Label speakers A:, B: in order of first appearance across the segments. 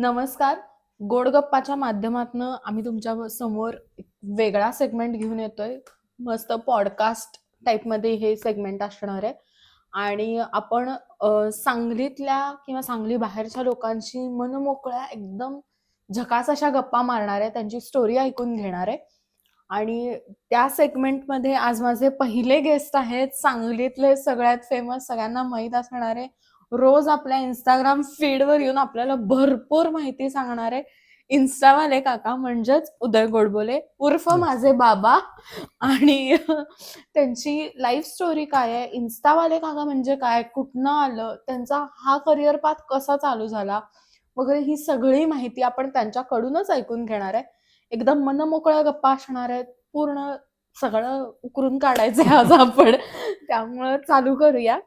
A: नमस्कार. गोडगप्पाच्या माध्यमातून आम्ही तुमच्यासमोर एक वेगळा सेगमेंट घेऊन येतोय. मस्त पॉडकास्ट टाईपमध्ये हे सेगमेंट असणार आहे. आणि आपण सांगलीतल्या किंवा सांगली बाहेरच्या लोकांशी मनमोकळ्या एकदम झकास अशा गप्पा मारणार आहे. त्यांची स्टोरी ऐकून घेणार आहे. आणि त्या सेगमेंटमध्ये आज माझे पहिले गेस्ट आहेत. सांगलीतले सगळ्यात फेमस सगळ्यांना माहीत असणारे रोज आपल्या इंस्टाग्राम फीडवर येऊन आपल्याला भरपूर माहिती सांगणारे इन्स्टावाले काका म्हणजेच उदय गोडबोले उर्फ. माझे बाबा. आणि त्यांची लाईफ स्टोरी काय आहे? इन्स्टावाले काका म्हणजे काय? कुठनं आलं? त्यांचा हा करिअर पाथ कसा चालू झाला? वगैरे ही सगळी माहिती आपण त्यांच्याकडूनच ऐकून घेणार आहे. एकदम मनमोकळ्या गप्पा असणार आहेत. पूर्ण सगळं उकरून काढायचंय आज आपण. त्यामुळं चालू करूया.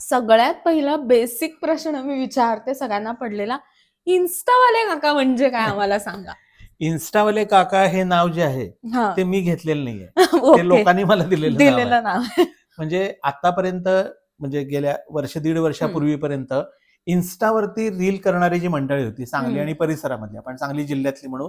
A: सगळ्यात पहिला बेसिक प्रश्न मी विचारते सगळ्यांना पडलेला. इन्स्टावाले काका म्हणजे काय आम्हाला सांगा?
B: इन्स्टावाले काका हे नाव जे आहे ते मी घेतलेलं नाहीये. ते. लोकांनी मला दिलेलं.
A: दिलेलं नाव
B: म्हणजे आतापर्यंत म्हणजे गेल्या वर्ष दीड वर्षापूर्वीपर्यंत इन्स्टावरती रील करणारी जी मंडळी होती सांगली. आणि परिसरामधली आपण सांगली जिल्ह्यातली म्हणू.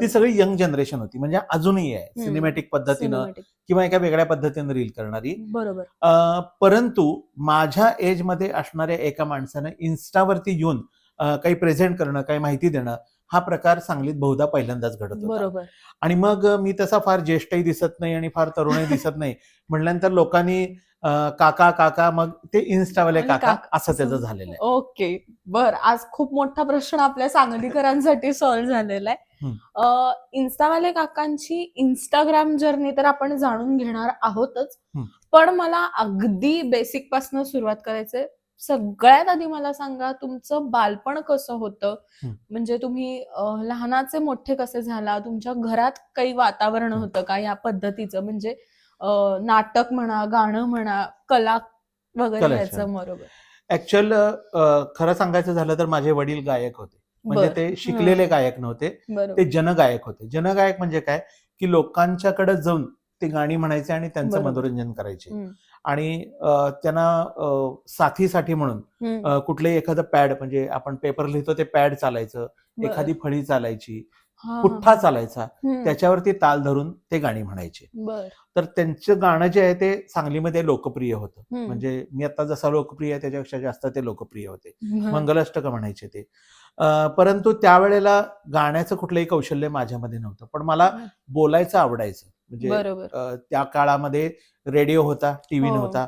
B: ती सगळी यंग जनरेशन होती म्हणजे अजूनही आहे. सिनेमॅटिक पद्धतीनं. किंवा एका वेगळ्या पद्धतीनं रील करणारी
A: बरोबर
B: परंतु माझ्या एजमध्ये असणाऱ्या एका माणसानं इन्स्टावरती येऊन काही प्रेझेंट करणं काही माहिती देणं हा प्रकार सांगलीत बहुधा पहिल्यांदाच घडत होता.
A: बरोबर.
B: आणि मग मी तसा फार ज्येष्ठही दिसत नाही आणि फार तरुणही दिसत नाही. म्हटल्यानंतर लोकांनी काका काका मग ते इन्स्टावाले काका. असं त्याचं झालेलं आहे.
A: ओके. बर. आज खूप मोठा प्रश्न आपल्या सांगलीकरांसाठी सॉल्व्ह झालेला आहे. इन्स्टावाले काकांची इंस्टाग्राम जर्नी तर आपण जाणून घेणार आहोतच. पण मला अगदी बेसिकपासून सुरुवात करायचंय. सगळ्यात आधी मला सांगा तुमचं बालपण कसं होतं. म्हणजे तुम्ही लहानाचे मोठे कसे झाला? तुमच्या घरात काही वातावरण. होतं का या पद्धतीचं? म्हणजे नाटक म्हणा गाणं म्हणा कला वगैरे याचं बरोबर.
B: ऍक्च्युअल खरं सांगायचं झालं तर माझे वडील गायक होते. म्हणजे. ते शिकलेले गायक नव्हते. ते जनगायक होते. जनगायक म्हणजे काय? की लोकांच्याकडे जाऊन ते गाणी म्हणायचे आणि त्यांचं. मनोरंजन करायचे. आणि त्यांना साथीसाठी म्हणून कुठलंही एखादं पॅड म्हणजे आपण पेपर लिहितो ते पॅड चालायचं. एखादी फळी चालायची. पुठ्ठा चालायचा. त्याच्यावरती ताल धरून ते गाणी म्हणायचे तर त्यांचं गाणं जे आहे ते सांगलीमध्ये लोकप्रिय होतं. म्हणजे मी आता जसा लोकप्रिय आहे त्याच्यापेक्षा जास्त ते लोकप्रिय होते. मंगलाष्टक म्हणायचे ते परंतु त्यावेळेला गाण्याचं कुठलंही कौशल्य माझ्यामध्ये नव्हतं पण मला बोलायचं आवडायचं म्हणजे त्या काळामध्ये रेडिओ होता टीव्ही
A: हो.
B: नव्हता.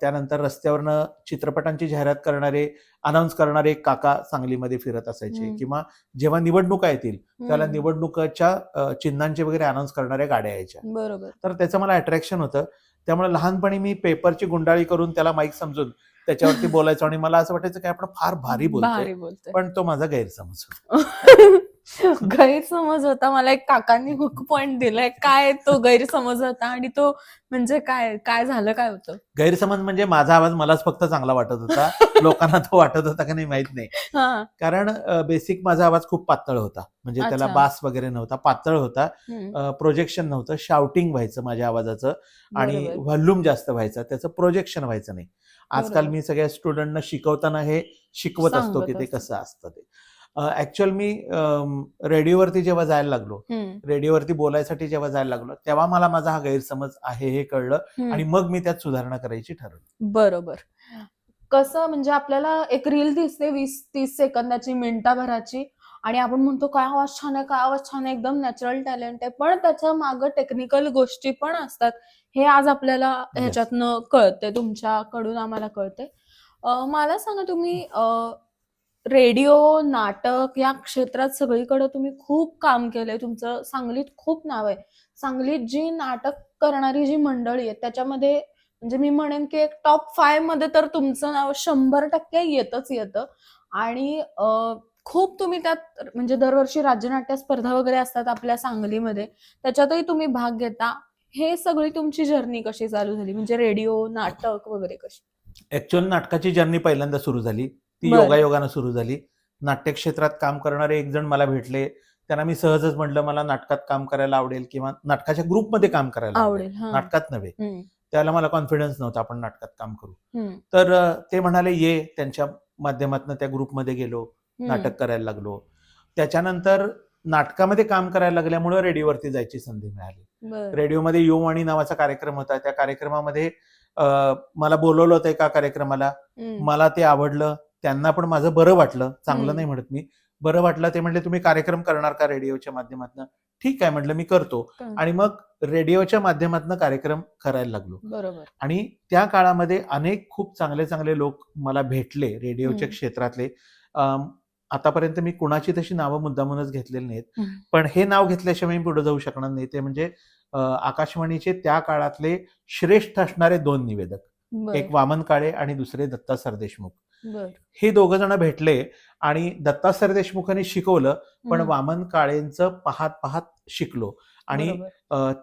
B: त्यानंतर रस्त्यावरनं चित्रपटांची जाहिरात करणारे अनाऊन्स करणारे काका सांगलीमध्ये फिरत असायचे. किंवा जेव्हा निवडणुका येतील त्याला. निवडणुकाच्या चिन्हांचे वगैरे अनाऊन्स करणाऱ्या गाड्या यायच्या.
A: बरोबर.
B: तर त्याचं मला अट्रॅक्शन होतं. त्यामुळे लहानपणी मी पेपरची गुंडाळी करून त्याला माईक समजून त्याच्यावरती बोलायचो आणि मला असं वाटायचं की आपण फार भारी बोलतोय. पण तो माझा गैरसमज होता.
A: गैरसमज होता. मला एक काकांनी हुक पॉइंट दिलाय. काय तो गैरसमज होता आणि तो म्हणजे काय काय झालं काय होतं?
B: गैरसमज म्हणजे माझा आवाज मलाच फक्त चांगला वाटत होता. लोकांना तो वाटत होता का नाही माहीत नाही.
A: हा.
B: कारण बेसिक माझा आवाज खूप पातळ होता. म्हणजे त्याला
A: अच्छा.
B: बास वगैरे नव्हता. पातळ होता.
A: हम्म.
B: प्रोजेक्शन नव्हतं. शाउटिंग व्हायचं माझ्या आवाजाचं. आणि
A: बरोबर.
B: व्हॉल्यूम जास्त व्हायचं. त्याचं प्रोजेक्शन व्हायचं नाही. आजकाल
A: बरोबर.
B: मी सगळ्या स्टुडंटना शिकवताना हे शिकवत असतो की ते
A: असतो.
B: कसं असतं ते. ऍक्च्युअल मी रेडिओवरती जेव्हा जायला लागलो. रेडिओवरती बोलायसाठी जेव्हा जायला लागलो तेव्हा मला माझा हा गैरसमज आहे हे कळलं. आणि मग मी त्यात सुधारणा करायची ठरवली
A: बरोबर कसं म्हणजे आपल्याला एक रील दिसते वीस तीस सेकंदाची मिनिटाभराची आणि आपण म्हणतो काय आवाज छान आहे काय आवाज छान आहे एकदम नॅचरल टॅलेंट आहे पण त्याच्या मागं टेक्निकल गोष्टी पण असतात हे आज आपल्याला. ह्याच्यातनं कळते तुमच्याकडून आम्हाला कळते मला सांगा तुम्ही रेडिओ नाटक या क्षेत्रात सगळीकडे तुम्ही खूप काम केलंय. तुमचं सांगलीत खूप नाव आहे. सांगलीत जी नाटक करणारी जी मंडळी आहे त्याच्यामध्ये म्हणजे मी म्हणेन की एक टॉप फायमध्ये तर तुमचं नाव शंभर टक्के येतच येतं. आणि खूप तुम्ही त्यात म्हणजे दरवर्षी राज्यनाट्य स्पर्धा वगैरे असतात आपल्या सांगलीमध्ये त्याच्यातही तुम्ही भाग घेता. हे सगळी तुमची जर्नी कशी चालू झाली? म्हणजे रेडिओ नाटक वगैरे कशी?
B: ऍक्च्युअल नाटकाची जर्नी पहिल्यांदा सुरू झाली. ती
A: बरं.
B: योगायोगानं सुरू झाली. नाट्य क्षेत्रात काम करणारे एक जण मला भेटले. त्यांना मी सहजच म्हटलं मला नाटकात काम करायला आवडेल किंवा नाटकाच्या ग्रुपमध्ये काम करायला आवडेल.
A: आवडेल हा.
B: नाटकात नव्हे.
A: हम्म,
B: त्याला मला कॉन्फिडन्स नव्हता आपण नाटकात काम करू.
A: हम्म,
B: तर अ, ते म्हणाले ये. त्यांच्या माध्यमातून त्या ग्रुपमध्ये गेलो. नाटक करायला लागलो. त्याच्यानंतर नाटकामध्ये काम करायला लागल्यामुळं रेडिओवरती जायची संधी मिळाली.
A: बर.
B: रेडिओमध्ये युवाणी नावाचा कार्यक्रम होता. त्या कार्यक्रमामध्ये अं, मला बोलवलं होतं एका कार्यक्रमाला.
A: हम्म.
B: मला ते आवडलं. त्यांना पण माझं बरं वाटलं. चांगलं. नाही म्हणत मी. बरं वाटलं ते म्हणले तुम्ही कार्यक्रम करणार का रेडिओच्या माध्यमातून? ठीक आहे म्हटलं मी करतो.
A: कर.
B: आणि मग रेडिओच्या माध्यमातून कार्यक्रम करायला लागलो.
A: बरोबर.
B: आणि त्या काळामध्ये अनेक खूप चांगले चांगले लोक मला भेटले रेडिओच्या. क्षेत्रातले. आतापर्यंत मी कुणाची तशी नावं मुद्दामूनच घेतलेली नाहीत. पण हे नाव घेतल्याशिवाय मी पुढे जाऊ शकणार नाही. ते म्हणजे आकाशवाणीचे त्या काळातले श्रेष्ठ असणारे दोन निवेदक. एक वामन काळे आणि दुसरे दत्ता सरदेशमुख. हे दोघ जण भेटले आणि दत्ता सरदेशमुखांनी शिकवलं पण. वामन काळेंचं पाहत पाहत शिकलो आणि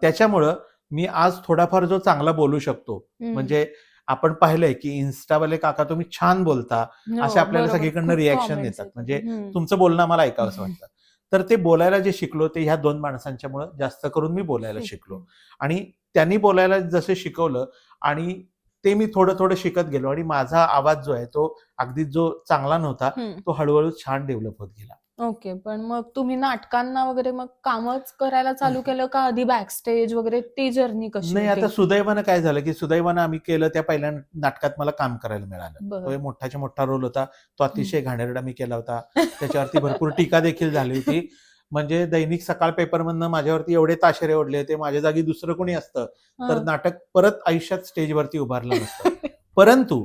B: त्याच्यामुळं मी आज थोडाफार जो चांगला बोलू शकतो. म्हणजे आपण पाहिलंय की इन्स्टावाले काका तुम्ही छान बोलता
A: हो,
B: असे आपल्याला. सगळीकडनं रिॲक्शन येतात. म्हणजे. तुमचं बोलणं मला ऐकावं असं. वाटतं तर ते बोलायला जे शिकलो ते ह्या दोन माणसांच्यामुळे जास्त करून मी बोलायला. शिकलो आणि त्यांनी बोलायला जसं शिकवलं आणि ते मी थोडं थोडं शिकत गेलो आणि माझा आवाज जो आहे तो अगदी जो चांगला नव्हता. तो हळूहळू छान डेव्हलप होत गेला.
A: ओके पण मग तुम्ही नाटकांना वगैरे मग कामच करायला चालू केलं का आधी बॅकस्टेज वगैरे ती जर्नी कशी
B: नाही? आता सुदैवानं काय झालं की सुदैवानं आम्ही केलं त्या पहिल्या नाटकात मला काम करायला मिळालं. तो एक मोठाच्या मोठा रोल होता. तो अतिशय घाणेरडा मी केला होता. त्याच्यावरती भरपूर टीका देखील झाली होती. म्हणजे दैनिक सकाळ पेपरमधनं माझ्यावरती एवढे ताशेरे ओढले होते माझ्या जागी दुसरं कोणी असतं तर. नाटक परत आयुष्यात स्टेजवरती उभारलं नसतं परंतु.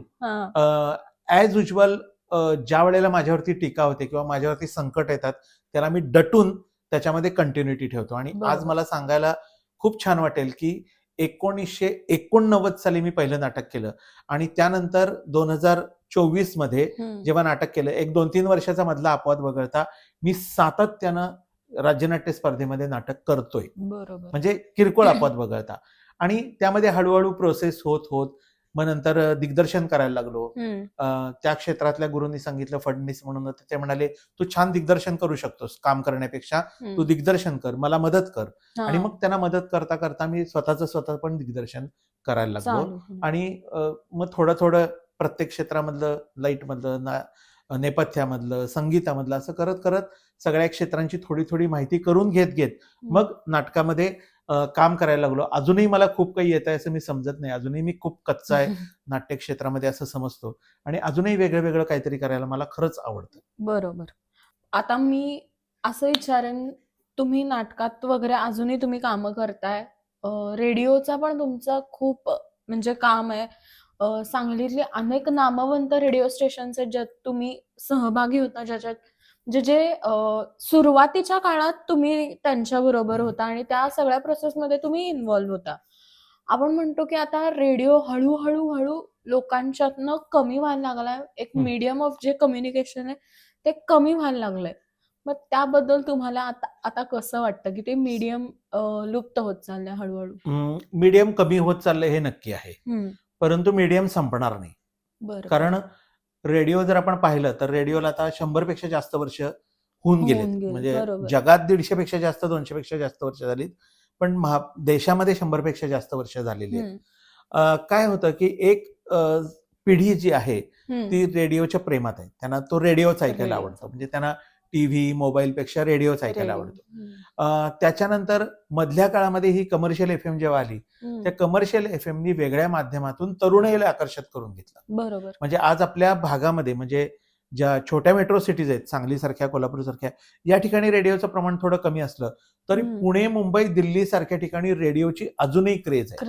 B: ॲज युजल ज्या वेळेला माझ्यावरती टीका होते किंवा माझ्यावरती संकट येतात त्याला मी डटून त्याच्यामध्ये कंटिन्युटी ठेवतो आणि आज. मला सांगायला खूप छान वाटेल की एकोणीसशे एकोणनव्वद साली मी पहिलं नाटक केलं आणि त्यानंतर दोन हजार
A: चोवीसमध्ये.
B: जेव्हा नाटक केलं एक दोन तीन वर्षाचा मधला अपवाद वगळता मी सातत्यानं राज्यनाट्य स्पर्धेमध्ये नाटक करतोय. म्हणजे किरकोळ अपवाद वगळता. आणि त्यामध्ये हळूहळू प्रोसेस होत होत मग नंतर दिग्दर्शन करायला लागलो. त्या क्षेत्रातल्या गुरूंनी सांगितलं फडणवीस म्हणून ते म्हणाले तू छान दिग्दर्शन करू शकतोस काम करण्यापेक्षा. तू दिग्दर्शन कर मला मदत कर. आणि मग त्यांना मदत करता करता मी स्वतःचं स्वतः पण दिग्दर्शन करायला लागलो. आणि मग थोडं थोडं प्रत्येक क्षेत्रामधलं लाईटमधलं ना नेपथ्यामधलं संगीतामधलं असं करत करत सगळ्या क्षेत्रांची थोडी थोडी माहिती करून घेत घेत. मग नाटकामध्ये काम करायला लागलो. अजूनही मला खूप काही येत आहे असं मी समजत नाही. अजूनही मी खूप कच्चा आहे नाट्य क्षेत्रामध्ये असं समजतो. आणि अजूनही वेगळं वेगळं काहीतरी करायला मला खरंच आवडतं.
A: बरोबर. आता मी असं विचारेन तुम्ही नाटकात वगैरे अजूनही तुम्ही कामं करताय. रेडिओचा पण तुमचा खूप म्हणजे काम आहे. सांगलीतले अनेक नामवंत रेडिओ स्टेशन्स आहेत ज्यात तुम्ही सहभागी होता ज्याच्यात जे अं, सुरुवातीच्या काळात तुम्ही त्यांच्या बरोबर होता आणि त्या सगळ्या प्रोसेसमध्ये तुम्ही इन्व्हॉल्व्ह होता. आपण म्हणतो की आता रेडिओ हळूहळू हळू लोकांच्यातनं कमी व्हायला लागलाय. एक. मीडियम ऑफ जे कम्युनिकेशन आहे ते कमी व्हायला लागलंय. मग त्याबद्दल तुम्हाला आता आता कसं वाटतं की ते मीडियम लुप्त होत चाललंय हळूहळू?
B: मीडियम कमी होत चाललंय हे नक्की आहे. परंतु मीडियम संपणार नाही. कारण रेडिओ जर आपण पाहिलं तर रेडिओला आता शंभरपेक्षा जास्त वर्ष होऊन
A: गेले,
B: म्हणजे. जगात दीडशे पेक्षा जास्त दोनशे पेक्षा जास्त वर्ष झालीत. पण महा देशामध्ये शंभरपेक्षा जास्त वर्ष झालेली आहेत. काय होतं की एक पिढी जी आहे ती रेडिओच्या प्रेमात आहे. त्यांना तो रेडिओच ऐकायला. आवडतो. म्हणजे त्यांना टीव्ही मोबाईल पेक्षा रेडिओच ऐकायला. आवडतो. त्याच्यानंतर मधल्या काळामध्ये ही कमर्शियल एफ एम जेव्हा आली त्या कमर्शियल एफ एमनी वेगळ्या माध्यमातून तरुणाईला आकर्षित करून घेतलं.
A: बरोबर.
B: म्हणजे आज आपल्या भागामध्ये म्हणजे ज्या छोट्या मेट्रो सिटीज आहेत सांगली सारख्या कोल्हापूर सारख्या या ठिकाणी रेडिओचं प्रमाण थोडं कमी असलं तरी. पुणे मुंबई दिल्ली सारख्या ठिकाणी रेडिओची अजूनही क्रेज आहे.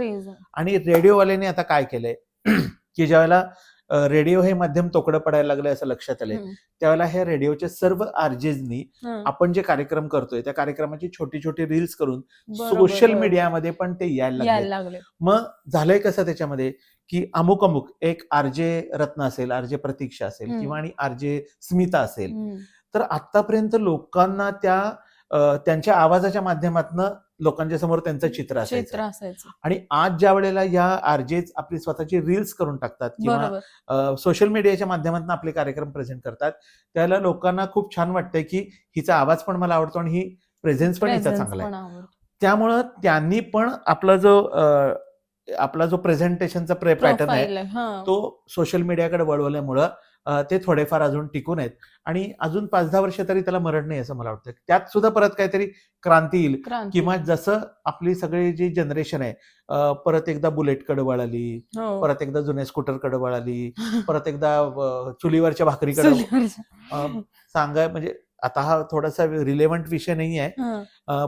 B: आणि रेडिओवाल्यांनी आता काय केलंय? की ज्यावेळेला रेडिओ हे माध्यम तोकडं पडायला लागलंय असं लक्षात आलंय. त्यावेळेला ह्या रेडिओचे सर्व आरजेजनी आपण जे कार्यक्रम करतोय त्या कार्यक्रमाची छोटी छोटी रील्स करून सोशल मीडियामध्ये पण ते यायला लागले.
A: लागले.
B: मग झालंय कसं त्याच्यामध्ये की अमुक अमुक एक आरजे रत्न असेल आरजे प्रतीक्षा असेल. किंवा आणि आरजे स्मिता असेल. तर आतापर्यंत लोकांना त्या त्यांच्या आवाजाच्या माध्यमातून लोकांच्या समोर त्यांचं चित्र
A: चित्र
B: असायचं
A: असायचं
B: आणि आज ज्या वेळेला या आरजेच आपली स्वतःची रील्स करून टाकतात किंवा सोशल मीडियाच्या माध्यमातून आपले कार्यक्रम प्रेझेंट करतात त्याला लोकांना खूप छान वाटतंय की हिचा आवाज पण मला आवडतो आणि ही प्रेझेन्स पण हिचा चांगला आहे. त्यामुळं त्यांनी पण आपला जो आपला जो प्रेझेंटेशनचा पॅटर्न आहे. तो सोशल मीडियाकडे वळवल्यामुळं ते थोडेफार अजून टिकून आहेत. आणि अजून पाच दहा वर्ष तरी त्याला मरण नाही असं मला वाटतं. त्यात सुद्धा परत काहीतरी क्रांती येईल किंवा जसं आपली सगळी जी जनरेशन आहे परत एकदा बुलेटकडे वळाली
A: हो.
B: परत एकदा जुन्या स्कूटरकडे वळाली परत एकदा चुलीवरच्या भाकरीकडे सांगाय म्हणजे आता हा थोडासा रिलेव्हंट विषय नाही आहे.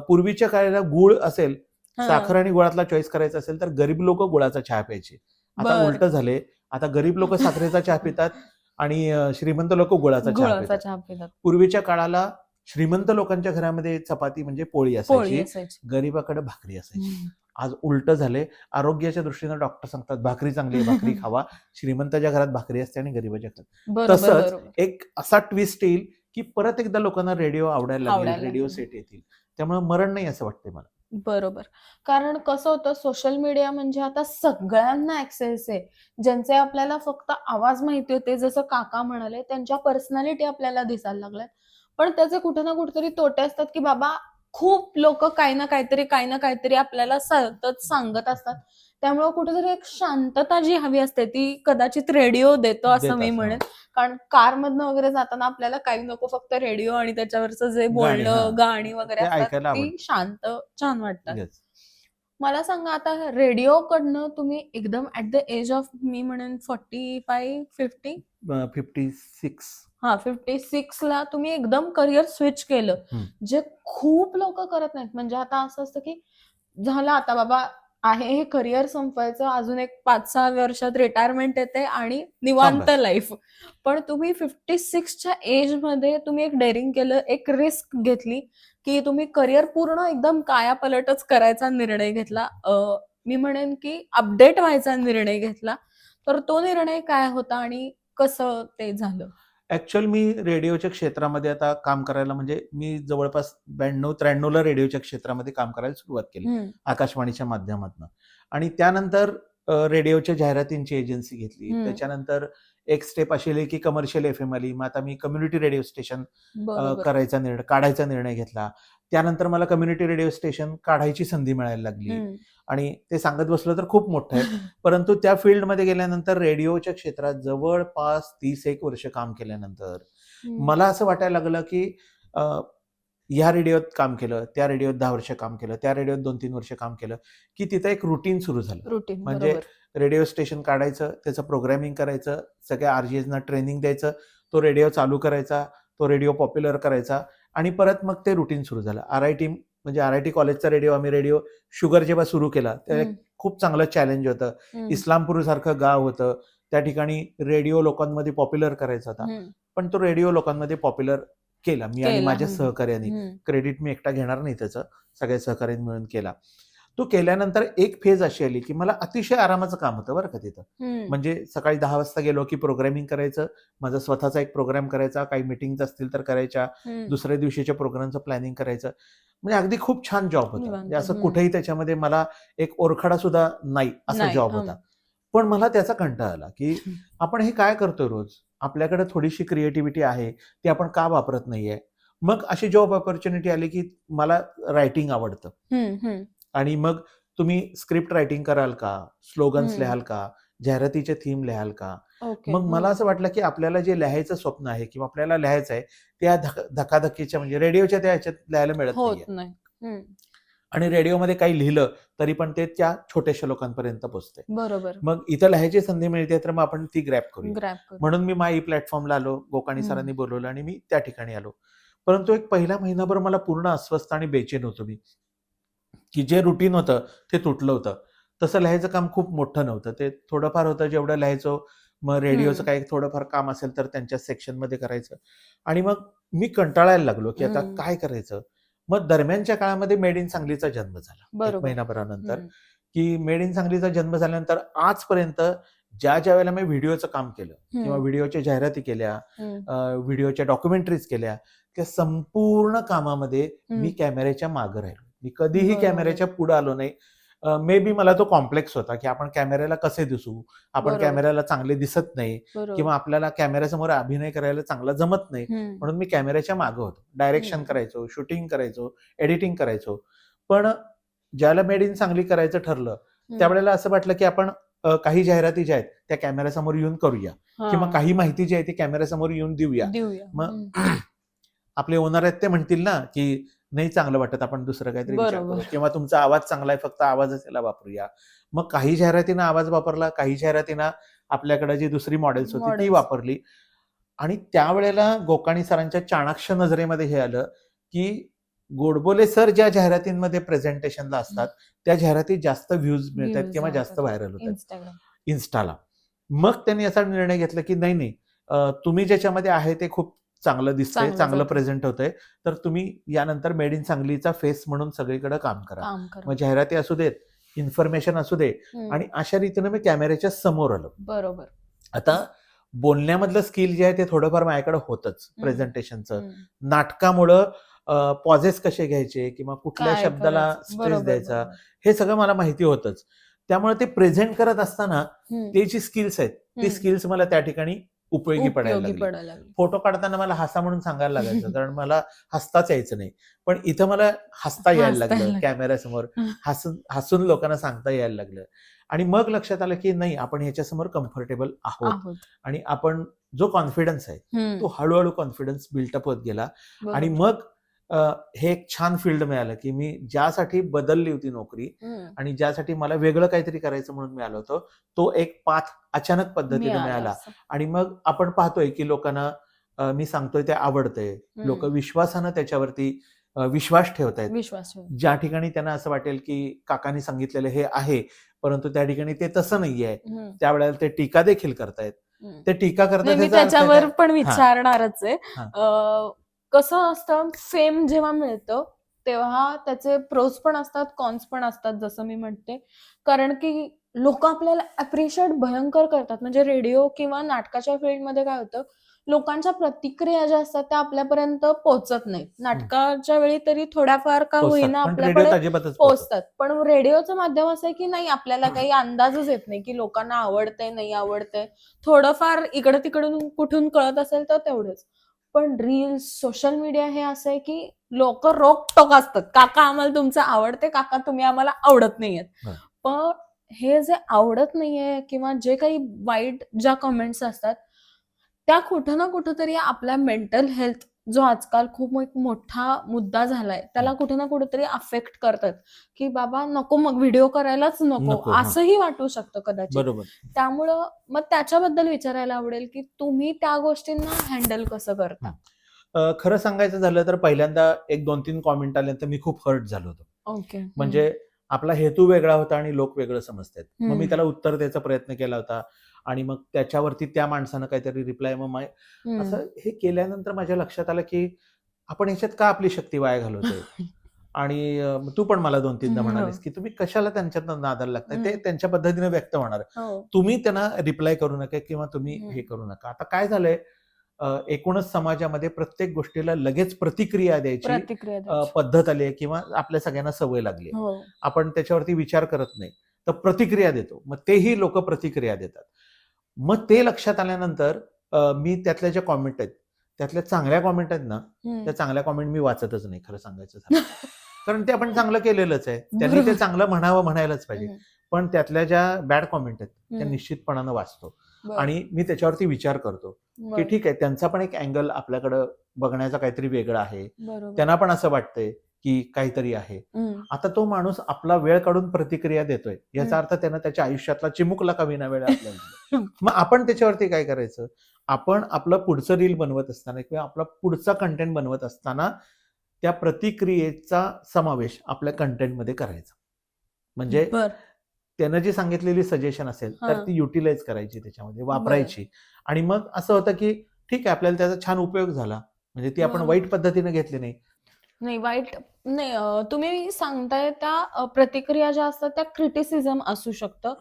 B: पूर्वीच्या काळाला गुळ असेल. साखर आणि गुळातला चॉईस करायचा असेल तर गरीब लोक गुळाचा चहा प्यायचे. आता. उलट झाले. आता गरीब लोक साखरेचा चहा पितात. आणि श्रीमंत लोक गुळाचा चहा
A: गुळाचा
B: पितात
A: चहा पितात
B: पूर्वीच्या काळाला श्रीमंत लोकांच्या घरामध्ये चपाती म्हणजे पोळी असायची. गरीबाकडे भाकरी असायची. आज उलट झाले आरोग्याच्या दृष्टीनं डॉक्टर सांगतात भाकरी चांगली भाकरी खावा. श्रीमंताच्या घरात भाकरी असते आणि गरीबाच्या घरात. तसंच एक असा ट्विस्ट येईल की परत एकदा लोकांना रेडिओ आवडायला लागेल रेडिओ. सेट येतील. त्यामुळे मरण नाही असं वाटतंय मला.
A: बरोबर. कारण कसं होतं सोशल मीडिया म्हणजे आता सगळ्यांना ऍक्सेस आहे. ज्यांचे आपल्याला फक्त आवाज माहिती होते जसं काका म्हणाले त्यांच्या पर्सनॅलिटी आपल्याला दिसायला लागल्यात. पण त्याचे कुठे ना कुठेतरी तोटे असतात की बाबा खूप लोक काही ना काहीतरी काही ना काहीतरी आपल्याला सतत सांगत असतात. त्यामुळे कुठेतरी एक शांतता जी हवी असते ती कदाचित रेडिओ देतो असं मी. म्हणेन कारण कारमधनं वगैरे जाताना आपल्याला काही नको फक्त रेडिओ आणि त्याच्यावरचं जे. बोलणं गाणी वगैरे असतात ती. शांत छान वाटतात. मला सांगा आता रेडिओ कडनं तुम्ही एकदम ऍट द एज ऑफ मी म्हणेन forty five fifty
B: fifty six
A: हा फिफ्टी सिक्स ला तुम्ही एकदम करिअर स्विच केलं. जे खूप लोक करत नाहीत म्हणजे आता असं असतं की झालं आता बाबा आहे हे करिअर संपवायचं. अजून एक पाच सहा वर्षात रिटायरमेंट येते आणि निवांत. लाईफ पण तुम्ही फिफ्टी सिक्सच्या एजमध्ये तुम्ही एक डेअरिंग केलं एक रिस्क घेतली की तुम्ही करिअर पूर्ण एकदम कायापलटच करायचा निर्णय घेतला. मी म्हणेन की अपडेट व्हायचा निर्णय घेतला. तर तो निर्णय काय होता आणि कसं ते झालं?
B: ऍक्च्युअल मी रेडिओच्या क्षेत्रामध्ये आता काम करायला म्हणजे मी जवळपास ब्याण्णव त्र्याण्णवला रेडिओच्या क्षेत्रामध्ये काम करायला सुरुवात केली आकाशवाणीच्या माध्यमातून. आणि त्यानंतर रेडिओच्या जाहिरातींची एजन्सी घेतली. त्याच्यानंतर एक स्टेप अशी आली की कमर्शियल एफ एम आली. मग आता मी कम्युनिटी रेडिओ स्टेशन करायचा निर्णय काढायचा निर्णय घेतला. त्यानंतर मला कम्युनिटी रेडिओ स्टेशन काढायची संधी मिळायला लागली. आणि ते सांगत बसलं तर खूप मोठं आहे परंतु त्या फील्डमध्ये गेल्यानंतर रेडिओच्या क्षेत्रात जवळपास तीस एक वर्ष काम केल्यानंतर. मला असं वाटायला लागलं की ह्या रेडिओत काम केलं त्या रेडिओत दहा वर्ष काम केलं त्या रेडिओत दोन तीन वर्ष काम केलं की तिथं एक रुटीन सुरू झालं
A: रुटीन
B: म्हणजे रेडिओ स्टेशन काढायचं त्याचं प्रोग्रॅमिंग करायचं सगळ्या आरजीएसना ट्रेनिंग द्यायचं तो रेडिओ चालू करायचा तो रेडिओ पॉप्युलर करायचा आणि परत मग ते रुटीन सुरू झालं. आर आय टी म्हणजे आर आय टी कॉलेजचा रेडिओ आम्ही रेडिओ शुगर जेव्हा सुरू केला तेव्हा एक
A: हम्म,
B: खूप चांगलं चॅलेंज होतं. इस्लामपूर सारखं गाव होतं. त्या ठिकाणी रेडिओ लोकांमध्ये पॉप्युलर करायचा होता. पण तो रेडिओ लोकांमध्ये पॉप्युलर केला. मी आणि माझ्या. सहकार्याने. क्रेडिट मी एकटा घेणार नाही त्याचं. सगळ्या सहकार्याने मिळून केला. तो केल्यानंतर एक फेज अशी आली की मला अतिशय आरामाचं काम होतं बरं का तिथं. म्हणजे सकाळी दहा वाजता गेलो की प्रोग्रामिंग करायचं माझा स्वतःचा एक प्रोग्राम करायचा काही मिटिंग्स असतील तर करायच्या. दुसऱ्या दिवशीच्या प्रोग्रामचं प्लॅनिंग करायचं. म्हणजे अगदी खूप छान जॉब होता. म्हणजे असं. कुठेही त्याच्यामध्ये मला एक ओरखडा सुद्धा नाही असा जॉब. होता. पण मला त्याचा कंटाळा आला की आपण हे काय करतोय रोज? आपल्याकडे थोडीशी क्रिएटिव्हिटी आहे ती आपण का वापरत नाहीये? मग अशी जॉब ऑपॉर्च्युनिटी आली की मला रायटिंग आवडतं. आणि मग तुम्ही स्क्रिप्ट रायटिंग कराल का? स्लोगन्स. लिहाल का? जाहिरातीचे थीम लिहाल का? मग मला. असं वाटलं की आपल्याला जे लिहायचं स्वप्न आहे किंवा आपल्याला लिहायचं आहे त्या धक धकाधकीच्या म्हणजे रेडिओच्या त्या ह्याच्यात लिहायला मिळत
A: नाही.
B: आणि रेडिओमध्ये काही लिहिलं तरी पण ते त्या छोट्याशा लोकांपर्यंत पोहोचते
A: बरोबर.
B: मग इथं लिहायची संधी मिळते तर मग आपण ती ग्रॅप
A: कर.
B: म्हणून मी माई प्लॅटफॉर्मला आलो गोकाणी. सरांनी बोलवलं आणि मी त्या ठिकाणी आलो. परंतु एक पहिला महिनाभर मला पूर्ण अस्वस्थ आणि बेचैन होतो मी. की जे रुटीन होतं ते तुटलं होतं. तसं लिहायचं काम खूप मोठं नव्हतं. ते थोडंफार होतं जेवढं लिहायचो मग रेडिओचं. काही थोडंफार काम असेल तर त्यांच्या सेक्शनमध्ये करायचं. आणि मग मी कंटाळायला लागलो की आता. काय करायचं? मग दरम्यानच्या काळामध्ये मेड इन सांगलीचा जन्म झाला. महिनाभरानंतर. की मेड इन सांगलीचा जन्म झाल्यानंतर आजपर्यंत ज्या ज्या वेळेला मी व्हिडिओचं काम केलं किंवा व्हिडिओच्या जाहिराती केल्या व्हिडिओच्या डॉक्युमेंटरीज केल्या त्या संपूर्ण कामामध्ये मी. कॅमेऱ्याच्या मागे राहिलो. मी कधीही. कॅमेऱ्याच्या पुढे आलो नाही मे बी मला तो कॉम्प्लेक्स होता की आपण कॅमेऱ्याला कसे दिसू आपण. कॅमेऱ्याला चांगले दिसत नाही. किंवा आपल्याला कॅमेऱ्यासमोर अभिनय करायला चांगला जमत नाही म्हणून मी कॅमेऱ्याच्या मागे होतो डायरेक्शन. करायचो शूटिंग करायचो एडिटिंग करायचो पण ज्याला मेड इन सांगली करायचं ठरलं त्यावेळेला असं वाटलं की आपण काही जाहिराती ज्या आहेत त्या कॅमेऱ्यासमोर येऊन करूया. किंवा काही माहिती जी आहे ती कॅमेऱ्यासमोर येऊन देऊया मग. आपले ओनर आहेत ते म्हणतील ना की नाही चांगलं वाटत आपण दुसरं काहीतरी विचार
A: बरोबर.
B: करू किंवा तुमचा आवाज चांगला आहे फक्त आवाजच याला वापरूया मग काही जाहिरातीनं आवाज वापरला काही जाहिरातीनं आपल्याकडे जी दुसरी मॉडेल्स होती ती. वापरली आणि त्यावेळेला गोकाणी सरांच्या चाणाक्ष नजरेमध्ये हे आलं की गोडबोले सर ज्या जाहिरातींमध्ये प्रेझेंटेशनला असतात त्या जाहिराती जास्त व्ह्यूज मिळतात किंवा जास्त. व्हायरल होतात. इन्स्टाला मग त्यांनी असा निर्णय घेतला की नाही नाही तुम्ही ज्याच्यामध्ये आहे ते खूप चांगलं दिसतंय
A: चांगलं.
B: प्रेझेंट होतंय तर तुम्ही यानंतर मेड इन सांगलीचा फेस म्हणून सगळीकडे काम करा
A: काम करा
B: मग जाहिराती असू देत इन्फॉर्मेशन असू दे
A: हम्म.
B: आणि अशा रीतीनं मी कॅमेऱ्याच्या समोर आलो
A: बरोबर
B: आता बोलण्यामधलं स्किल जे आहे ते थोडंफार माझ्याकडे होतच. प्रेझेंटेशनचं
A: हम्म.
B: नाटकामुळं पॉझेस कसे घ्यायचे किंवा कुठल्या
A: काय
B: शब्दाला
A: करायचं?
B: स्ट्रेस
A: बरोबर,
B: द्यायचा
A: बरोबर.
B: हे सगळं मला माहिती होतच त्यामुळे ते प्रेझेंट करत असताना
A: हम्म.
B: ते जी स्किल्स आहेत ती
A: हम्म.
B: स्किल्स मला त्या ठिकाणी उपयोगी पडायला लागली. फोटो काढताना मला हसा म्हणून सांगायला लागायचं कारण मला हसताच यायचं नाही पण इथं मला हसता यायला लागलं. कॅमेऱ्यासमोर. हसून हसून लोकांना सांगता यायला लागलं आणि मग लक्षात आलं की नाही आपण ह्याच्यासमोर कम्फर्टेबल आहोत
A: आहोत
B: आणि आपण जो कॉन्फिडन्स आहे. तो हळूहळू कॉन्फिडन्स बिल्टअप होत गेला आणि. मग हे एक छान फील्ड मिळालं की मी ज्यासाठी बदलली होती नोकरी. आणि ज्यासाठी मला वेगळं काहीतरी करायचं म्हणून मिळालं होतं तो एक पाथ अचानक पद्धतीने
A: मिळालं.
B: आणि मग आपण पाहतोय की लोकांना मी सांगतोय ते आवडतंय. लोक विश्वासानं त्याच्यावरती विश्वास ठेवतायत
A: विश्वास ठेव.
B: ज्या ठिकाणी त्यांना असं वाटेल की काकांनी सांगितलेलं हे आहे परंतु त्या ठिकाणी ते तसं नाहीये. त्यावेळेला ते टीका देखील करतायत. ते टीका करतायत अर्थ
A: त्याच्यावर? पण विचारणारच आहे कसं असतं फेम जेव्हा मिळतं तेव्हा त्याचे प्रोज पण असतात कॉन्स पण असतात जसं मी म्हणते. कारण की लोक आपल्याला अप्रिशिएट भयंकर करतात. म्हणजे रेडिओ किंवा नाटकाच्या फील्डमध्ये काय होतं लोकांच्या प्रतिक्रिया ज्या असतात त्या आपल्यापर्यंत पोहोचत नाहीत. नाटकाच्या वेळी तरी थोड्याफार का. होईना आपल्याकडे पोचतात पण रेडिओचं माध्यम असं आहे की नाही आपल्याला काही अंदाजच येत नाही की लोकांना आवडतंय नाही आवडतंय. थोडंफार इकडं तिकडून कुठून कळत असेल तर तेवढंच. पण रील्स सोशल मीडिया हे असं आहे की लोक रोकटोक असतात काका आम्हाला तुमचं आवडते काका तुम्ही आम्हाला आवडत नाहीयेत. पण हे जे आवडत नाहीये किंवा जे काही वाईट ज्या कमेंट्स असतात त्या कुठं ना कुठं तरी आपल्या मेंटल हेल्थ जो आजकाल खूप एक मोठा मुद्दा झालाय त्याला कुठे ना कुठेतरी अफेक्ट करतात की बाबा नको मग व्हिडिओ करायलाच
B: नको.
A: असंही वाटू शकतं कदाचित.
B: बरोबर.
A: त्यामुळं मग त्याच्याबद्दल विचारायला आवडेल की तुम्ही त्या गोष्टींना हँडल कसं करता?
B: खरं सांगायचं झालं तर पहिल्यांदा एक दोन तीन कॉमेंट आल्यानंतर मी खूप हर्ट झालो होतो.
A: ओके
B: म्हणजे आपला हेतू वेगळा होता आणि लोक वेगळं समजतात. मग मी. त्याला उत्तर द्यायचा प्रयत्न केला होता. आणि मग त्याच्यावरती त्या माणसानं काहीतरी रिप्लाय मग असं हे केल्यानंतर माझ्या लक्षात आलं की आपण ह्याच्यात का आपली शक्ती वाया घालवतोय? आणि तू पण मला दोन तीनदा
A: हो.
B: म्हणालीस की तुम्ही कशाला त्यांच्यात नादाला लागताय? ते. त्यांच्या पद्धतीने व्यक्त होणार
A: हो.
B: तुम्ही त्यांना रिप्लाय करू नका किंवा तुम्ही. हे करू नका. आता काय झालंय? एकूणच समाजामध्ये प्रत्येक गोष्टीला लगेच प्रतिक्रिया द्यायची. पद्धत आली आहे किंवा आपल्या सगळ्यांना सवय लागली.
A: हो.
B: आपण त्याच्यावरती विचार करत नाही. तर प्रतिक्रिया देतो. मग तेही लोक प्रतिक्रिया देतात. मग ते लक्षात आल्यानंतर मी त्यातल्या ज्या कॉमेंट आहेत त्यातल्या चांगल्या कॉमेंट आहेत ना. त्या चांगल्या कॉमेंट मी वाचतच नाही खरं सांगायचं झालं कारण ते आपण चांगलं केलेलंच आहे त्यांनी ते. चांगलं म्हणावं म्हणायलाच पाहिजे. पण त्यातल्या ज्या बॅड कॉमेंट आहेत त्या. निश्चितपणानं वाचतो. आणि मी त्याच्यावरती विचार करतो की. ठीक आहे त्यांचा पण एक अँगल आपल्याकडं बघण्याचा काहीतरी वेगळा आहे त्यांना पण असं वाटतंय की काहीतरी आहे. आता तो माणूस आपला वेळ काढून प्रतिक्रिया देतोय याचा. अर्थ त्यानं त्याच्या आयुष्यातला चिमुकला का विना वेळ आपल्याला. मग आपण त्याच्यावरती काय करायचं आपण आपलं पुढचं रील बनवत असताना किंवा आपला पुढचा कंटेंट बनवत असताना त्या प्रतिक्रियेचा समावेश आपल्या कंटेंटमध्ये करायचा म्हणजे त्यानं जी सांगितलेली सजेशन असेल तर. ती युटिलाइज करायची त्याच्यामध्ये वापरायची आणि मग असं होतं की ठीक आहे आपल्याला त्याचा छान उपयोग झाला म्हणजे ती आपण. वाईट पद्धतीने घेतली नाही
A: नाही वाईट नाही अं, तुम्ही सांगताय त्या अं, प्रतिक्रिया ज्या असतात त्या क्रिटिसिझम असू शकतं.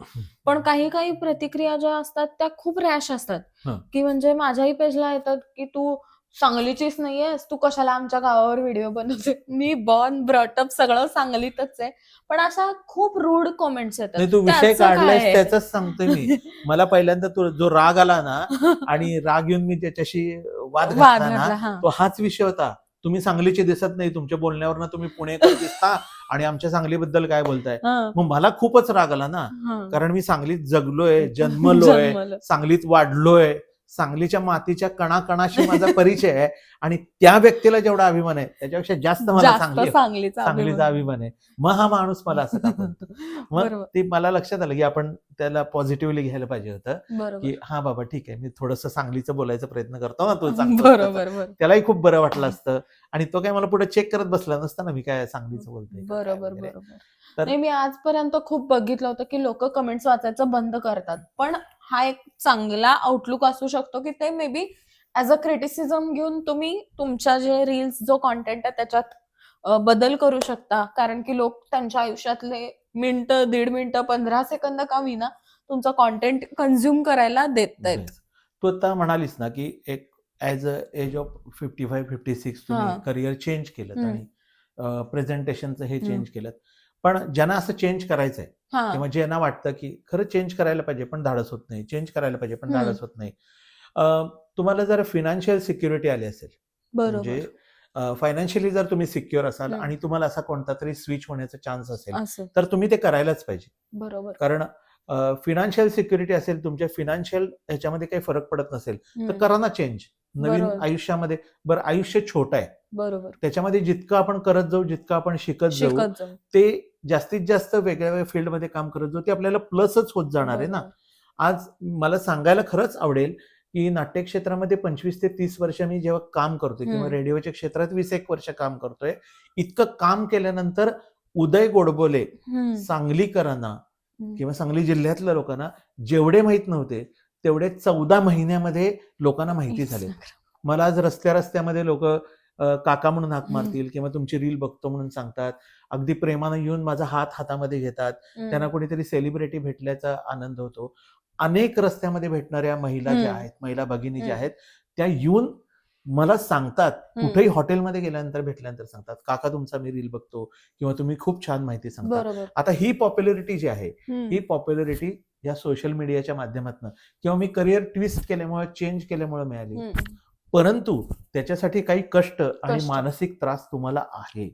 A: पण काही काही प्रतिक्रिया ज्या असतात त्या खूप रॅश असतात.
B: हं.
A: की म्हणजे माझ्याही पेजला येतात की तू सांगलीचीच नाहीयेस तू कशाला आमच्या गावावर व्हिडिओ बनवते? मी बॉर्न ब्रॉटअप सगळं सांगलीतच आहे. पण अशा खूप रूड कॉमेंट्स येतात.
B: नाही तू विषय
A: त्याचं काय
B: काढलायस
A: आहे?
B: त्याच सांगतोय मी. मला पहिल्यांदा तो जो राग आला ना आणि राग येऊन मी त्याच्याशी वाद
A: वाद
B: घातला
A: घातला,
B: ना
A: हा.
B: तो हाच विषय होता. तुम्ही सांगलीचे दिसत नाही तुमच्या बोलण्यावरनं तुम्ही पुणेकर दिसता आणि आमच्या सांगलीबद्दल काय बोलताय मग मला खूपच राग आला ना. कारण मी सांगलीत जगलोय जन्मलोय
A: जन्मलं.
B: सांगलीत वाढलोय सांगलीच्या मातीच्या कणाकणाशी माझा परिचय आहे आणि त्या व्यक्तीला जेवढा अभिमान आहे त्याच्यापेक्षा जास्त मला सांगली
A: सांगलीचा
B: अभिमान. आहे. मग हा माणूस मला असं? मग ते मला लक्षात आलं की आपण त्याला पॉझिटिव्हली घ्यायला पाहिजे होतं की हा बाबा ठीक आहे मी थोडस सांगलीचं बोलायचा प्रयत्न करतो ना तू
A: बरोबर
B: त्यालाही खूप बरं वाटलं असतं आणि तो काय मला पुढे चेक करत बसला नसता ना मी काय सांगलीचं बोलतोय
A: बरोबर. बरोबर. मी आजपर्यंत खूप बघितलं होतं की लोक कमेंट्स वाचायचं बंद करतात. पण हा एक चांगला आउटलुक असू शकतो की ते may be as a criticism घेऊन तुम्ही तुमच्या जे रील्स जो कॉन्टेंट आहे त्याच्यात बदल करू शकता कारण की लोक त्यांच्या आयुष्यातले मिनिटं दीड मिनिटं पंधरा सेकंद का विना तुमचा कॉन्टेंट कन्झ्युम करायला देत आहेत.
B: तू आता म्हणालीस ना की एक as a age of fifty five fifty six. Career change केलं. आणि प्रेझेंटेशनचं हे. चेंज केलं पण ज्यांना असं चेंज करायचंय किंवा ज्यांना वाटतं की खरं चेंज करायला पाहिजे पण धाडस होत नाही चेंज करायला पाहिजे पण. धाडस होत नाही. तुम्हाला जर फिनान्शियल सिक्युरिटी आली असेल म्हणजे फायनान्शियली जर तुम्ही सिक्युअर असाल. आणि तुम्हाला असा कोणता तरी स्विच होण्याचा चान्स असेल
A: असं
B: तर तुम्ही ते करायलाच पाहिजे.
A: बरोबर.
B: कारण फिनान्शियल सिक्युरिटी असेल तुमच्या फिनान्शियल ह्याच्यामध्ये काही फरक पडत नसेल तर करा ना चेंज नवीन. आयुष्यामध्ये बरं आयुष्य छोटं आहे
A: बरोबर
B: त्याच्यामध्ये जितकं आपण करत जाऊ जितकं आपण शिकत जाऊ
A: शिकत जाऊ
B: ते जास्तीत जास्त वेगळ्या वेगळ्या फील्डमध्ये काम करत जाऊ ते आपल्याला प्लसच होत जाणार आहे ना. आज मला सांगायला खरंच आवडेल की नाट्य क्षेत्रामध्ये पंचवीस ते तीस वर्ष मी जेव्हा काम करतोय किंवा. रेडिओच्या क्षेत्रात वीस एक वर्ष काम करतोय इतकं काम केल्यानंतर उदय गोडबोले सांगलीकरांना. किंवा सांगली जिल्ह्यातल्या लोकांना जेवढे माहीत नव्हते तेवढे चौदा महिन्यामध्ये लोकांना माहिती झाले मला आज रस्त्या रस्त्यामध्ये लोक काका म्हणून हाक. मारतील किंवा तुमची रील बघतो म्हणून सांगतात अगदी प्रेमानं येऊन माझा हात हातामध्ये घेतात. त्यांना कोणीतरी सेलिब्रिटी भेटल्याचा आनंद होतो अनेक रस्त्यामध्ये भेटणाऱ्या महिला ज्या. आहेत महिला भगिनी ज्या. आहेत त्या येऊन मला सांगतात. कुठेही हॉटेलमध्ये गेल्यानंतर भेटल्यानंतर सांगतात काका तुमचा मी रील बघतो किंवा तुम्ही खूप छान माहिती सांगता आता ही पॉप्युलरिटी जी आहे. ही पॉप्युलरिटी या सोशल मीडियाच्या माध्यमातून किंवा मी करिअर ट्विस्ट केल्यामुळे चेंज केल्यामुळे मिळाली. परंतु त्याच्यासाठी काही कष्ट आणि. मानसिक त्रास तुम्हाला आहे.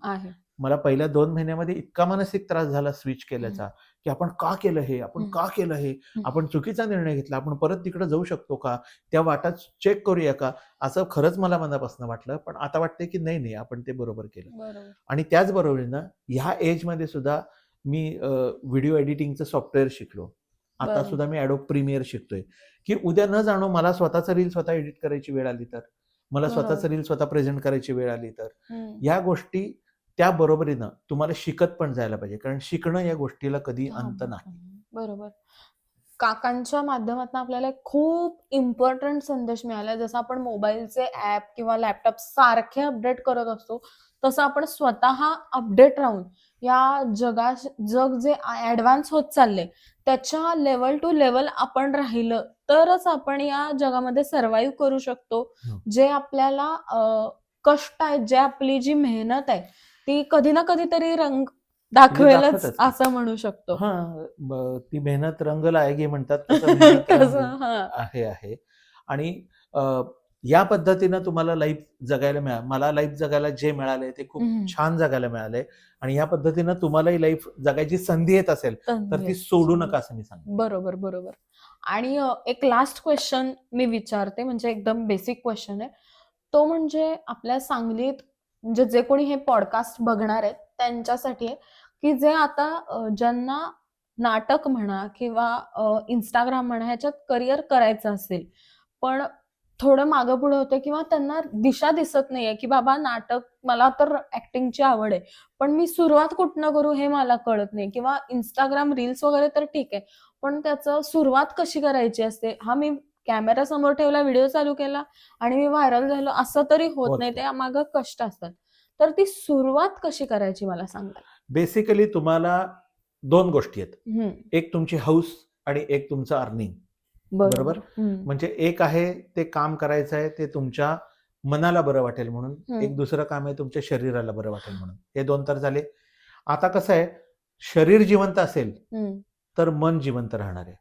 B: मला पहिल्या दोन महिन्यामध्ये इतका मानसिक त्रास झाला स्विच केल्याचा की आपण का केलं हे? आपण. का केलं हे. आपण चुकीचा निर्णय घेतला आपण परत तिकडे जाऊ शकतो का? त्या वाटात चेक करूया का? असं खरंच मला मनापासून वाटलं पण आता वाटतंय की नाही नाही आपण ते बरोबर केलं. आणि त्याचबरोबरीनं ह्या एजमध्ये सुद्धा मी व्हिडिओ एडिटिंगचं सॉफ्टवेअर शिकलो. आता. सुद्धा मी ॲडोब प्रीमियर शिकतोय. की उद्या न जाणो मला स्वतःचं रील स्वतः एडिट करायची वेळ आली तर. मला
A: बरोबर.
B: स्वतःचं रील स्वतः प्रेझेंट करायची वेळ आली तर. या गोष्टी त्या बरोबरीनं तुम्हाला शिकत पण जायला पाहिजे. कारण शिकणं या गोष्टीला कधी अंत नाही.
A: बरोबर. काकांच्या माध्यमातून आपल्याला खूप इम्पॉर्टंट संदेश मिळाला जसं आपण मोबाईलचे ऍप किंवा लॅपटॉप सारखे अपडेट करत असतो तसं आपण स्वतः अपडेट राहून या जगा जग जे ऍडव्हान्स होत चालले त्याच्या लेवल टू लेवल आपण राहिलं तरच आपण या जगामध्ये सर्व्हाइव्ह करू शकतो
B: हो.
A: जे आपल्याला कष्ट आहेत जे आपली जी मेहनत आहे ती कधी ना कधीतरी रंग दाखवेलच
B: दाखवतच.
A: असं म्हणू शकतो.
B: हा ब- ती मेहनत रंग लायगी म्हणतात तसं मेहनत
A: कसं
B: रंग
A: हा.
B: आहे आहे. आणि अ, या पद्धतीनं तुम्हाला लाईफ जगायला मिळालं मला लाईफ जगायला जे मिळाले ते खूप
A: हम्म.
B: छान जगायला मिळाले आणि या पद्धतीनं तुम्हालाही लाईफ जगायची संधी येत असेल तर ती सोडू नका असं मी सांगतो
A: बरोबर बरोबर. आणि अ, एक लास्ट क्वेश्चन मी विचारते म्हणजे एकदम बेसिक क्वेश्चन आहे. तो म्हणजे आपल्या सांगलीत म्हणजे जे कोणी हे पॉडकास्ट बघणार आहेत त्यांच्यासाठी आहे की जे आता ज्यांना नाटक म्हणा किंवा इंस्टाग्राम म्हणा ह्याच्यात करिअर करायचं असेल पण थोडं मागं पुढे होते किंवा त्यांना दिशा दिसत नाहीये की बाबा नाटक मला तर ऍक्टिंगची आवड आहे पण मी सुरुवात कुठनं करू हे मला कळत नाही किंवा इंस्टाग्राम रील्स वगैरे तर ठीक आहे पण त्याचं सुरुवात कशी करायची असते? हा मी कॅमेरा समोर ठेवला व्हिडिओ चालू केला आणि मी व्हायरल झालो असं तरी होत नाही त्या मागं कष्ट असतात. तर ती सुरुवात कशी करायची मला सांगा
B: बेसिकली तुम्हाला दोन गोष्टी आहेत. एक तुमची हाऊस आणि एक तुमचं अर्निंग बरोबर. म्हणजे एक आहे ते काम करायचं आहे ते तुमच्या मनाला बरं वाटेल म्हणून. एक दुसरं काम आहे तुमच्या शरीराला बरं वाटेल म्हणून. हे दोन तर झाले. आता कसं आहे शरीर जिवंत असेल तर मन जिवंत राहणार आहे.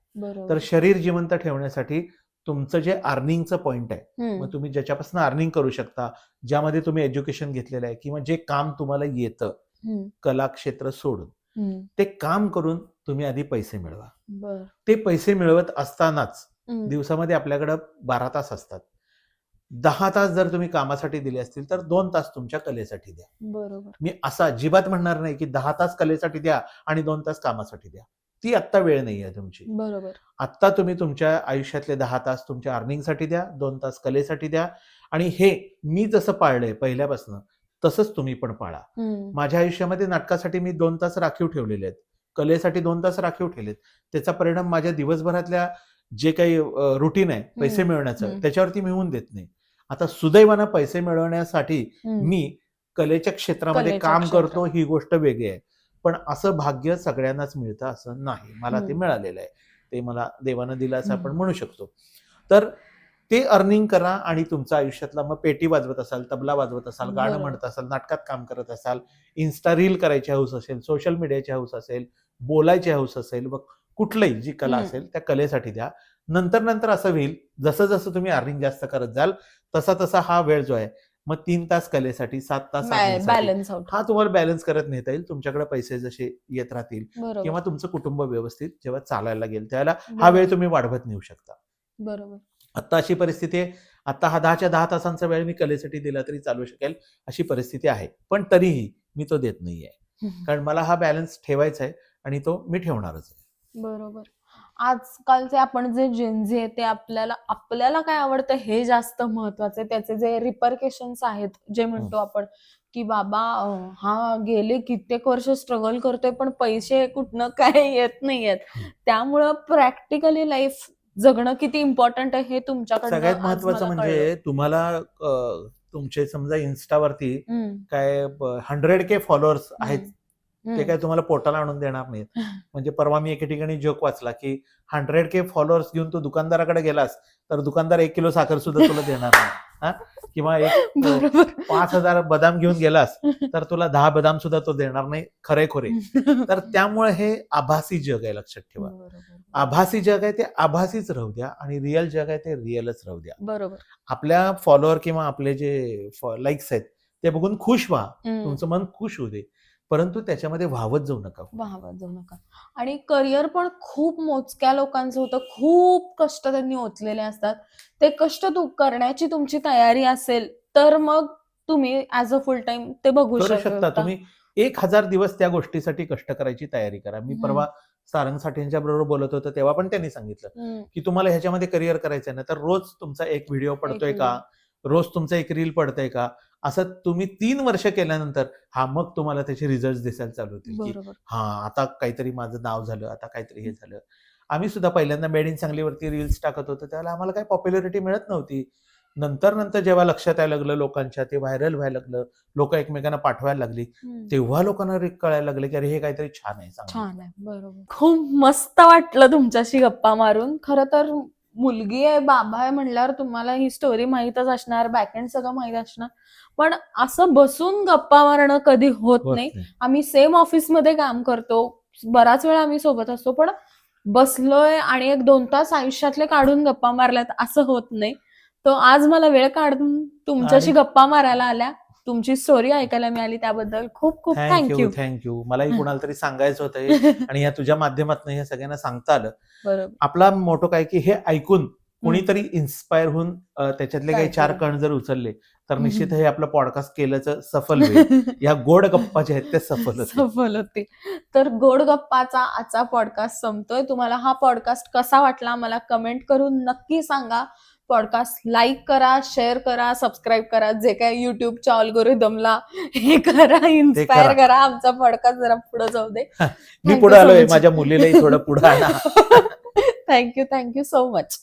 B: तर शरीर जिवंत ठेवण्यासाठी तुमचं जे अर्निंगचं पॉईंट आहे मग तुम्ही ज्याच्यापासून अर्निंग करू शकता ज्यामध्ये तुम्ही एज्युकेशन घेतलेलं आहे किंवा जे काम तुम्हाला येतं कला क्षेत्र सोडून. ते काम करून तुम्ही आधी पैसे मिळवा. ते पैसे मिळवत असतानाच दिवसामध्ये आपल्याकडं बारा तास असतात. दहा तास जर तुम्ही कामासाठी दिले असतील तर दोन तास तुमच्या कलेसाठी द्या.
A: बरोबर.
B: मी असं अजिबात म्हणणार नाही की दहा तास कलेसाठी द्या आणि दोन तास कामासाठी द्या. ती आत्ता वेळ नाही आहे तुमची.
A: बरोबर.
B: आत्ता तुम्ही तुमच्या आयुष्यातले दहा तास तुमच्या अर्निंगसाठी द्या दोन तास कलेसाठी द्या. आणि हे मी जसं पाळलंय पहिल्यापासून तसंच तुम्ही पण पाळा. माझ्या आयुष्यामध्ये नाटकासाठी मी दोन तास राखीव ठेवलेले आहेत. कलेसाठी दोन तास राखीव ठेवलेत. त्याचा परिणाम माझ्या दिवसभरातल्या जे काही रुटीन आहे पैसे मिळवण्याचं. त्याच्यावरती मी होऊन देत नाही. आता सुदैवानं पैसे मिळवण्यासाठी मी कलेच्या क्षेत्रामध्ये काम. करतो ही गोष्ट वेगळी आहे. पण असं भाग्य सगळ्यांनाच मिळतं असं नाही. मला ते. मिळालेलं आहे. ते मला देवानं दिलं असं आपण. म्हणू शकतो. तर ते अर्निंग करा आणि तुमच्या आयुष्यातला मग पेटी वाजवत असाल तबला वाजवत असाल गाणं
A: बरोबर.
B: म्हणत असाल नाटकात काम करत असाल इन्स्टा रील करायची हौस असेल सोशल मीडियाची हौस असेल बोलायची हौस असेल व कुठलंही जी कला. असेल त्या कलेसाठी द्या नंतर नंतर असं होईल जसं जसं तुम्ही अर्निंग जास्त करत जाल तसा तसा हा वेळ जो आहे मग तीन तास कलेसाठी सात तास
A: बॅलन्स
B: हा तुम्हाला बॅलन्स करत नेता येईल तुमच्याकडे पैसे जसे येत राहतील किंवा तुमचं कुटुंब व्यवस्थित जेव्हा चालायला लागेल त्याला हा. वेळ तुम्ही वाढवत नेऊ शकता
A: बरोबर
B: आता अशी परिस्थिती आहे. आता हा दहाच्या दहा तासांचा वेळ मी कलेसाठी दिला तरी चालू शकेल अशी परिस्थिती आहे. पण तरीही मी तो देत नाहीये.
A: हम्म.
B: कारण मला हा बॅलन्स ठेवायचा आहे आणि तो मी ठेवणारच आहे.
A: बरोबर. आजकालचे आपण जे आहे ते आपल्याला आपल्याला काय आवडतं हे जास्त महत्वाचं आहे. त्याचे जे रिपरकेशन्स आहेत जे म्हणतो आपण की बाबा हा गेले कित्येक वर्ष स्ट्रगल करतोय पण पैसे कुठनं काय येत नाहीयेत. त्यामुळं प्रॅक्टिकली लाईफ जगणं किती इम्पॉर्टंट आहे हे तुमच्याकडनं
B: सगळ्यात महत्वाचं म्हणजे तुम्हाला तुमचे समजा इन्स्टावरती काय हंड्रेड के फॉलोअर्स आहेत. ते काय तुम्हाला पोटाला आणून देणार नाहीत. म्हणजे परवा मी एके ठिकाणी जोक वाचला की हंड्रेड के फॉलोअर्स घेऊन तू दुकानदाराकडे गेलास तर दुकानदार एक किलो साखर सुद्धा तुला देणार नाही. हा? किंवा एक पाच हजार बदाम घेऊन गेलास तर तुला दहा बदाम सुद्धा तो देणार नाही खरे खोरे तर त्यामुळे हे आभासी जग आहे लक्षात ठेवा. आभासी जग आहे ते आभासीच राहू द्या आणि रिअल जग आहे ते रिअलच राहू द्या.
A: बरोबर.
B: आपल्या फॉलोअर किंवा आपले जे लाईक्स आहेत ते बघून खुश व्हा. तुमचं मन खुश होऊ दे. परंतु त्याच्यामध्ये वाहवत जाऊ नका
A: वाहवा जाऊ नका. आणि करिअर पण खूप मोजक्या लोकांचं होतं. खूप कष्ट त्यांनी ओतलेले असतात. ते कष्ट तू करण्याची तुमची तयारी असेल तर मग तुम्ही ऍज अ फुल टाइम ते बघू
B: शकता. तुम्ही एक हजार दिवस त्या गोष्टीसाठी कष्ट करायची तयारी करा. मी. परवा सारंग साठेंच्या बरोबर बोलत होतो तेव्हा पण त्यांनी सांगितलं की तुम्हाला ह्याच्यामध्ये करिअर करायचं ना तर रोज तुमचा एक व्हिडिओ पडतोय का? रोज तुमचा एक रील पडतंय का? असं तुम्ही तीन वर्ष केल्यानंतर हा मग तुम्हाला त्याचे रिझल्ट दिसायला चालू होतील की हा आता काहीतरी माझं नाव झालं आता काहीतरी हे झालं. आम्ही सुद्धा पहिल्यांदा मेड इन सांगलीवरती रील्स टाकत होतो त्यावेळेला आम्हाला काही पॉप्युलरिटी मिळत नव्हती. नंतर नंतर जेव्हा लक्षात यायला लागलं लोकांच्या ते व्हायरल व्हायला लागलं लोक एकमेकांना पाठवायला लागली. तेव्हा लोकांना कळायला लागलं की अरे हे काहीतरी छान आहे.
A: छान आहे बरोबर. खूप मस्त वाटलं तुमच्याशी गप्पा मारून. खरं तर मुलगी आहे बाबा आहे म्हणल्यावर तुम्हाला ही स्टोरी माहीतच असणार बॅकएंड सगळं माहीत असणार. पण असं बसून गप्पा मारणं कधी होत नाही. आम्ही सेम ऑफिसमध्ये काम करतो. बराच वेळा आम्ही सोबत असतो पण बसलोय आणि एक दोन तास आयुष्यातले काढून गप्पा मारल्यात असं होत नाही. तो आज मला वेळ काढून तुमच्याशी गप्पा मारायला आल्या. तुमची स्टोरी ऐकायला मिळाली त्याबद्दल खूप खूप
B: थँक्यू
A: थँक्यू
B: मलाही कुणाला तरी सांगायचं होतं. आणि या तुझ्या माध्यमातून हे सगळ्यांना सांगता आलं.
A: बरोबर.
B: आपला मोठं काय की हे ऐकून कोणीतरी इन्स्पायर होऊन त्याच्यातले काही चार. कण जर उचलले तर. निश्चित हे आपलं पॉडकास्ट केल्याचं सफल होईल. या गोड गप्पा जे आहेत ते सफल
A: सफल होते तर गोड गप्पाचा आजचा पॉडकास्ट संपतोय. तुम्हाला हा पॉडकास्ट कसा वाटला मला कमेंट करून नक्की सांगा. पॉडकास्ट लाईक करा शेअर करा सबस्क्राईब करा. जे काय युट्यूबच्या अल्गोरिदमला हे करा इन्स्पायर
B: करा.
A: आमचा पॉडकास्ट जरा पुढे जाऊ दे.
B: मी पुढे आलोय. माझ्या मुलीलाही थोडं पुढे
A: थँक्यू थँक्यू सो मच